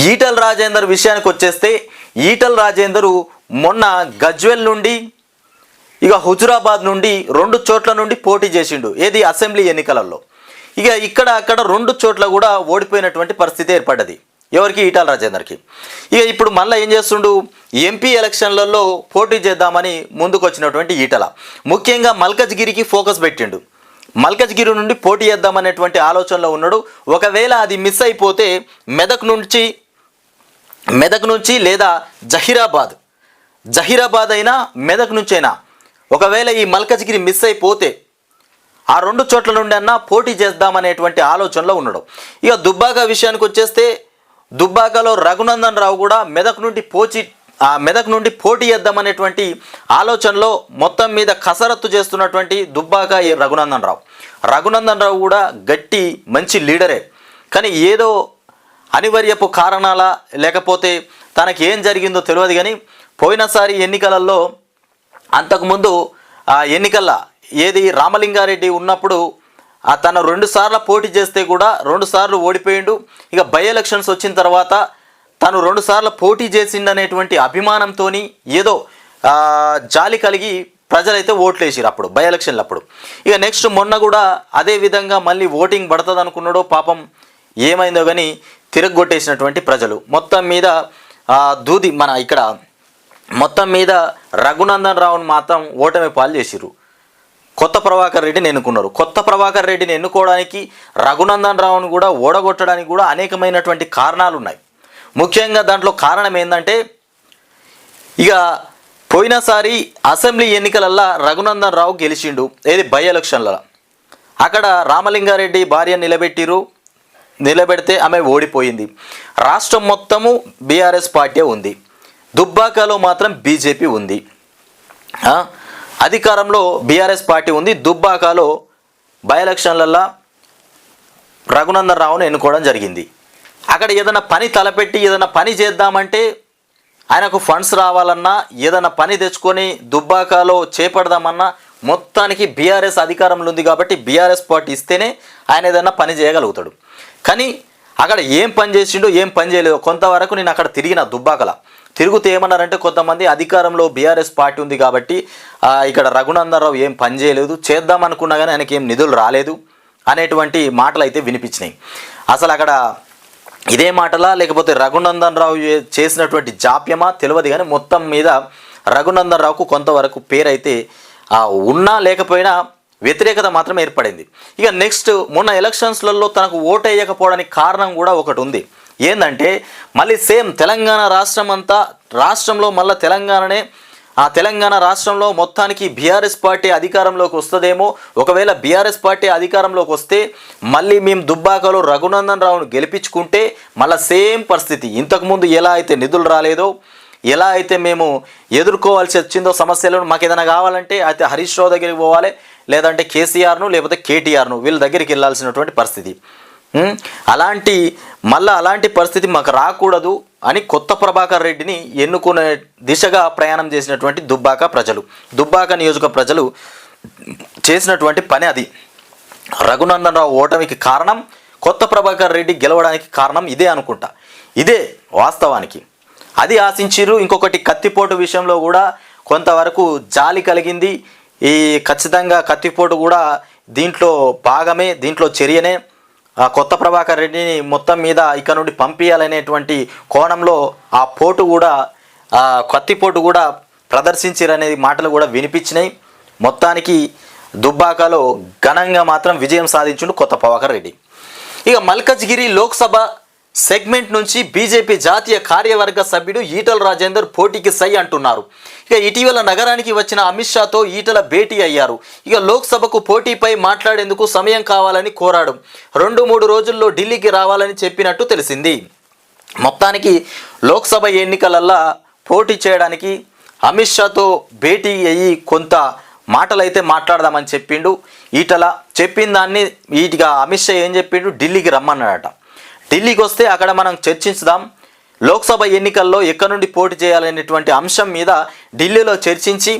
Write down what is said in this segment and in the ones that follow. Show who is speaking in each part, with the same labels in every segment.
Speaker 1: ఈటల్ రాజేందర్ విషయానికి వచ్చేస్తే ఈటల్ రాజేందరు మొన్న గజ్వెల్ నుండి ఇక హుజురాబాద్ నుండి రెండు చోట్ల నుండి పోటీ చేసిండు. ఏది అసెంబ్లీ ఎన్నికలలో. ఇక ఇక్కడ అక్కడ రెండు చోట్ల కూడా ఓడిపోయినటువంటి పరిస్థితి ఏర్పడ్డది. ఎవరికి? ఈటాల రాజేందర్కి. ఇక ఇప్పుడు మళ్ళీ ఏం చేస్తుండు? ఎంపీ ఎలక్షన్లలో పోటీ చేద్దామని ముందుకొచ్చినటువంటి ఈటల. ముఖ్యంగా మల్కజ్గిరికి ఫోకస్ పెట్టిండు. మల్కజ్గిరి నుండి పోటీ చేద్దామనేటువంటి ఆలోచనలో ఉన్నాడు. ఒకవేళ అది మిస్ అయిపోతే మెదక్ నుంచి మెదక్ నుంచి లేదా జహీరాబాద్. జహీరాబాద్ అయినా మెదక్ నుంచి అయినా ఒకవేళ ఈ మల్కజ్గిరి మిస్ అయిపోతే ఆ రెండు చోట్ల నుండి అన్నా పోటీ చేద్దామనేటువంటి ఆలోచనలో ఉండడం. ఇక దుబ్బాక విషయానికి వచ్చేస్తే దుబ్బాకలో రఘునందన్ రావు కూడా మెదక్ నుండి పోచి ఆ మెదక్ నుండి పోటీ చేద్దామనేటువంటి ఆలోచనలో మొత్తం మీద కసరత్తు చేస్తున్నటువంటి దుబ్బాక ఈ రఘునందన్ రావు. రఘునందన్ రావు కూడా గట్టి మంచి లీడరే. కానీ ఏదో అనివార్యపు కారణాల లేకపోతే తనకి ఏం జరిగిందో తెలియదు కానీ పోయినసారి ఎన్నికలలో అంతకుముందు ఆ ఎన్నికల్లో ఏది రామలింగారెడ్డి ఉన్నప్పుడు తను రెండుసార్లు పోటీ చేస్తే కూడా రెండు సార్లు ఓడిపోయిండు. ఇక బై ఎలక్షన్స్ వచ్చిన తర్వాత తను రెండుసార్లు పోటీ చేసిండనేటువంటి అభిమానంతో ఏదో జాలి కలిగి ప్రజలైతే ఓట్లు వేసిరు అప్పుడు బై ఎలక్షన్లు అప్పుడు ఇక నెక్స్ట్ మొన్న కూడా అదే విధంగా మళ్ళీ ఓటింగ్ పడుతుంది అనుకున్నాడో పాపం ఏమైందో కానీ తిరగొట్టేసినటువంటి ప్రజలు. మొత్తం మీద దూది మన ఇక్కడ మొత్తం మీద రఘునందన్ రావుని మాత్రం ఓటమి పాలు చేసిరు కొత్త ప్రభాకర్ రెడ్డిని ఎన్నుకున్నారు. కొత్త ప్రభాకర్ రెడ్డిని ఎన్నుకోవడానికి రఘునందన్ రావును కూడా ఓడగొట్టడానికి కూడా అనేకమైనటువంటి కారణాలు ఉన్నాయి ముఖ్యంగా దాంట్లో కారణం ఏంటంటే ఇక పోయినసారి అసెంబ్లీ ఎన్నికలల్లో రఘునందన్ రావు గెలిచిండు. ఏది బై ఎలక్షన్లలో. అక్కడ రామలింగారెడ్డి భార్య నిలబెట్టిరు నిలబెడితే ఆమె ఓడిపోయింది. రాష్ట్రం మొత్తము బీఆర్ఎస్ పార్టీ ఉంది. దుబ్బాకలో మాత్రం బీజేపీ ఉంది. అధికారంలో బీఆర్ఎస్ పార్టీ ఉంది. దుబ్బాకలో బై ఎలక్షన్లల్లో రఘునందన్ రావును ఎన్నుకోవడం జరిగింది. అక్కడ ఏదైనా పని తలపెట్టి ఏదైనా పని చేద్దామంటే ఆయనకు ఫండ్స్ రావాలన్నా ఏదైనా పని తెచ్చుకొని దుబ్బాకలో చేపడదామన్నా మొత్తానికి బీఆర్ఎస్ అధికారంలో ఉంది కాబట్టి బీఆర్ఎస్ పార్టీ ఇస్తేనే ఆయన ఏదైనా పని చేయగలుగుతాడు. కానీ అక్కడ ఏం పని చేసిండో ఏం పని చేయలేదో కొంతవరకు నేను అక్కడ తిరిగిన దుబ్బాకల. తిరుగుతూ ఏమన్నారంటే కొంతమంది అధికారంలో బీఆర్ఎస్ పార్టీ ఉంది కాబట్టి ఇక్కడ రఘునందన్ రావు ఏం పని చేయలేదు చేద్దాం అనుకున్నా కానీ ఆయనకి ఏం నిధులు రాలేదు అనేటువంటి మాటలు అయితే వినిపించినాయి. అసలు అక్కడ ఇదే మాటలా లేకపోతే రఘునందన్ రావు చేసినటువంటి జాప్యమా తెలియదు కానీ మొత్తం మీద రఘునందన్ రావుకు కొంతవరకు పేరైతే ఉన్నా లేకపోయినా వ్యతిరేకత మాత్రం ఏర్పడింది. ఇక నెక్స్ట్ మొన్న ఎలక్షన్స్లలో తనకు ఓటు వేయకపోవడానికి కారణం కూడా ఒకటి ఉంది. ఏంటంటే మళ్ళీ సేమ్ తెలంగాణ రాష్ట్రం అంతా రాష్ట్రంలో మళ్ళీ తెలంగాణనే ఆ తెలంగాణ రాష్ట్రంలో మొత్తానికి బీఆర్ఎస్ పార్టీ అధికారంలోకి వస్తుందేమో. ఒకవేళ బీఆర్ఎస్ పార్టీ అధికారంలోకి వస్తే మళ్ళీ మేము దుబ్బాకలో రఘునందన్ రావును గెలిపించుకుంటే మళ్ళీ సేమ్ పరిస్థితి. ఇంతకుముందు ఎలా అయితే నిధులు రాలేదో ఎలా అయితే మేము ఎదుర్కోవాల్సి వచ్చిందో సమస్యలను మాకు ఏదైనా కావాలంటే అయితే హరీష్ రావు దగ్గరికి పోవాలి. లేదంటే కేసీఆర్ను లేకపోతే కేటీఆర్ను వీళ్ళ దగ్గరికి వెళ్ళాల్సినటువంటి పరిస్థితి. అలాంటి మళ్ళీ అలాంటి పరిస్థితి మాకు రాకూడదు అని కొత్త ప్రభాకర్ రెడ్డిని ఎన్నుకునే దిశగా ప్రయాణం చేసినటువంటి దుబ్బాక ప్రజలు. దుబ్బాక నియోజక ప్రజలు చేసినటువంటి పని అది. రఘునందన్ రావు ఓటమికి కారణం కొత్త ప్రభాకర్ రెడ్డి గెలవడానికి కారణం ఇదే అనుకుంటా. ఇదే వాస్తవానికి. అది ఆశించారు ఇంకొకటి కత్తిపోటు విషయంలో కూడా కొంతవరకు జాలి కలిగింది. ఈ ఖచ్చితంగా కత్తిపోటు కూడా దీంట్లో భాగమే దీంట్లో చర్యనే. ఆ కొత్త ప్రభాకర్ రెడ్డిని మొత్తం మీద ఇక్కడ నుండి పంపించాలనేటువంటి కోణంలో ఆ పోటు కూడా కత్తిపోటు కూడా ప్రదర్శించారనేది మాటలు కూడా వినిపించినాయి. మొత్తానికి దుబ్బాకలో ఘనంగా మాత్రం విజయం సాధించుండు కొత్త ప్రభాకర్ రెడ్డి. ఇక మల్కజ్గిరి లోక్సభ సెగ్మెంట్ నుంచి బీజేపీ జాతీయ కార్యవర్గ సభ్యుడు ఈటల రాజేందర్ పోటీకి సై అంటున్నారు. ఇక ఇటీవల నగరానికి వచ్చిన అమిత్ షాతో ఈటల భేటీ అయ్యారు. ఇక లోక్సభకు పోటీపై మాట్లాడేందుకు సమయం కావాలని కోరాడు. రెండు మూడు రోజుల్లో ఢిల్లీకి రావాలని చెప్పినట్టు తెలిసింది. మొత్తానికి లోక్సభ ఎన్నికలల్లా పోటీ చేయడానికి అమిత్ షాతో భేటీ అయ్యి కొంత మాటలైతే మాట్లాడదామని చెప్పిండు. ఈటల చెప్పిన దాన్ని ఈటిగా అమిత్ షా ఏం చెప్పిండు? ఢిల్లీకి రమ్మన్నాడట. ఢిల్లీకి వస్తే అక్కడ మనం చర్చించుదాం. లోక్సభ ఎన్నికల్లో ఎక్కడి నుండి పోటీ చేయాలనేటువంటి అంశం మీద ఢిల్లీలో చర్చించి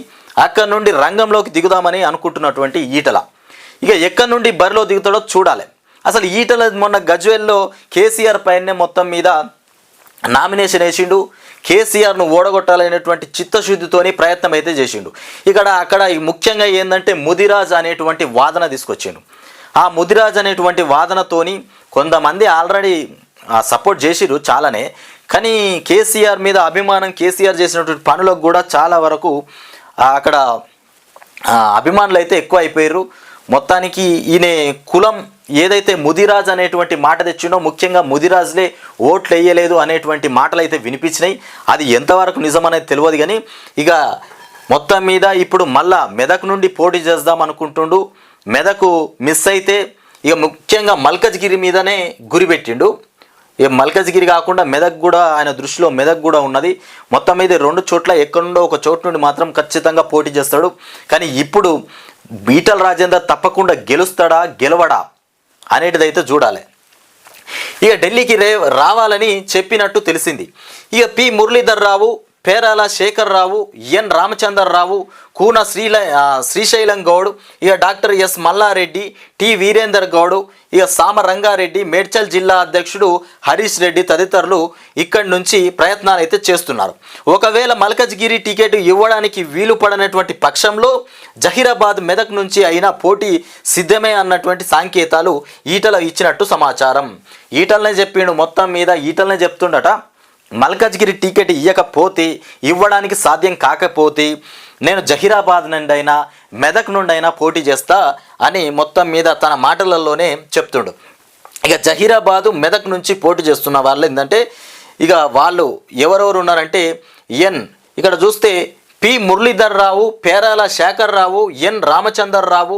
Speaker 1: అక్కడ నుండి రంగంలోకి దిగుదామని అనుకుంటున్నటువంటి ఈటల. ఇక ఎక్కడి నుండి బరిలో దిగుతాడో చూడాలి. అసలు ఈటల మొన్న గజ్వేల్లో కేసీఆర్ పైనే మొత్తం మీద నామినేషన్ వేసిండు. కేసీఆర్ను ఓడగొట్టాలనేటువంటి చిత్తశుద్ధితోని ప్రయత్నం అయితే చేసిండు. ఇక్కడ అక్కడ ముఖ్యంగా ఏంటంటే ముదిరాజ్ అనేటువంటి వాదన తీసుకొచ్చిండు. ఆ ముదిరాజ్ అనేటువంటి వాదనతోని కొంతమంది ఆల్రెడీ సపోర్ట్ చేసిరు చాలానే. కానీ కేసీఆర్ మీద అభిమానం కేసీఆర్ చేసినటువంటి పనులకు కూడా చాలా వరకు అక్కడ అభిమానులు అయితే ఎక్కువ అయిపోయారు మొత్తానికి ఈయన కులం ఏదైతే ముదిరాజ్ అనేటువంటి మాట తెచ్చిండో ముఖ్యంగా ముదిరాజ్లే ఓట్లు వేయలేదు అనేటువంటి మాటలు అయితే వినిపించినాయి. అది ఎంతవరకు నిజమనేది తెలియదు కానీ ఇక మొత్తం మీద ఇప్పుడు మళ్ళా మెదక్ నుండి పోటీ చేద్దాం అనుకుంటుండు. మెదకు మిస్ అయితే ఇక ముఖ్యంగా మల్కజ్గిరి మీదనే గురి పెట్టిండు. ఇక మల్కజ్గిరి కాకుండా మెదక్ కూడా ఆయన దృష్టిలో మెదక్ కూడా ఉన్నది. మొత్తం మీద రెండు చోట్ల ఎక్కడుండో ఒక చోటు నుండి మాత్రం ఖచ్చితంగా పోటీ చేస్తాడు. కానీ ఇప్పుడు బీటల రాజేందర్ తప్పకుండా గెలుస్తాడా గెలవడా అనేటిదైతే చూడాలి. ఇక ఢిల్లీకి రే రావాలని చెప్పినట్టు తెలిసింది. ఇక పి మురళీధర్ రావు పేరాల శేఖర్ రావు ఎన్. రామచంద్రరావు కూన శ్రీల శ్రీశైలం గౌడ్ ఇక doctor S. Malla Reddy T. Virender Goud ఇక సామ రంగారెడ్డి మేడ్చల్ జిల్లా అధ్యక్షుడు హరీష్ రెడ్డి తదితరులు ఇక్కడి నుంచి ప్రయత్నాలు అయితే చేస్తున్నారు. ఒకవేళ మల్కజ్గిరి టికెట్ ఇవ్వడానికి వీలు పడనటువంటి పక్షంలో జహీరాబాద్ మెదక్ నుంచి అయినా పోటీ సిద్ధమే అన్నటువంటి సంకేతాలు ఈటల ఇచ్చినట్టు సమాచారం. ఈటలనే చెప్పిండు మొత్తం మీద ఈటలనే చెప్తుండట. మల్కజ్గిరి టికెట్ ఇవ్వకపోతే ఇవ్వడానికి సాధ్యం కాకపోతే నేను జహీరాబాద్ నుండి అయినా మెదక్ నుండి అయినా పోటీ చేస్తా అని మొత్తం మీద తన మాటలలోనే చెప్తుడు. ఇక జహీరాబాదు మెదక్ నుంచి పోటీ చేస్తున్న వాళ్ళు ఏంటంటే ఇక వాళ్ళు ఎవరెవరు ఉన్నారంటే ఎన్ ఇక్కడ చూస్తే P Muralidhar Rao Perala Sekhar Rao N Ramachandar Rao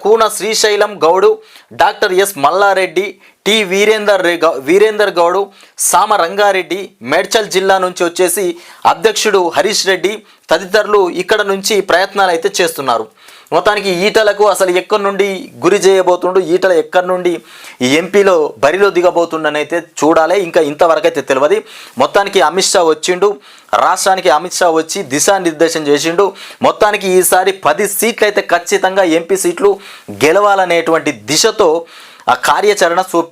Speaker 1: Koona Srisailam Goud doctor S Mallareddy T Veerender గౌ- వీరేందర్ గౌడు సామ రంగారెడ్డి మేడ్చల్ జిల్లా నుంచి వచ్చేసి అధ్యక్షుడు హరీష్ రెడ్డి తదితరులు ఇక్కడ నుంచి ప్రయత్నాలు అయితే చేస్తున్నారు. మొత్తానికి ఈటలకు అసలు ఎక్కడి నుండి గురి చేయబోతుండు? ఈటల ఎక్కడి నుండి ఈ ఎంపీలో బరిలో దిగబోతుండనైతే చూడాలి. ఇంకా ఇంతవరకైతే తెలియదు మొత్తానికి అమిత్ షా వచ్చిండు. రాష్ట్రానికి అమిత్ షా వచ్చి దిశానిర్దేశం చేసిండు. మొత్తానికి ఈసారి పది సీట్లు అయితే ఖచ్చితంగా ఎంపీ సీట్లు గెలవాలనేటువంటి దిశతో ఆ కార్యాచరణ చూ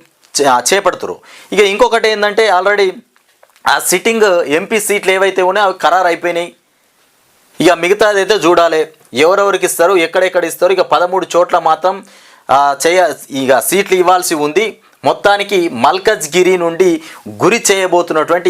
Speaker 1: చే- చేపడుతురు ఇక ఇంకొకటి ఏంటంటే ఆల్రెడీ ఆ సిట్టింగ్ ఎంపీ సీట్లు ఏవైతే ఉన్నాయో అవి ఖరారు అయిపోయినాయి ఇక మిగతాది అయితే చూడాలి. ఎవరెవరికి ఇస్తారు ఎక్కడెక్కడ ఇస్తారు ఇక పదమూడు చోట్ల మాత్రం చేయ ఇక సీట్లు ఇవ్వాల్సి ఉంది. మొత్తానికి మల్కజ్గిరి నుండి గురి చేయబోతున్నటువంటి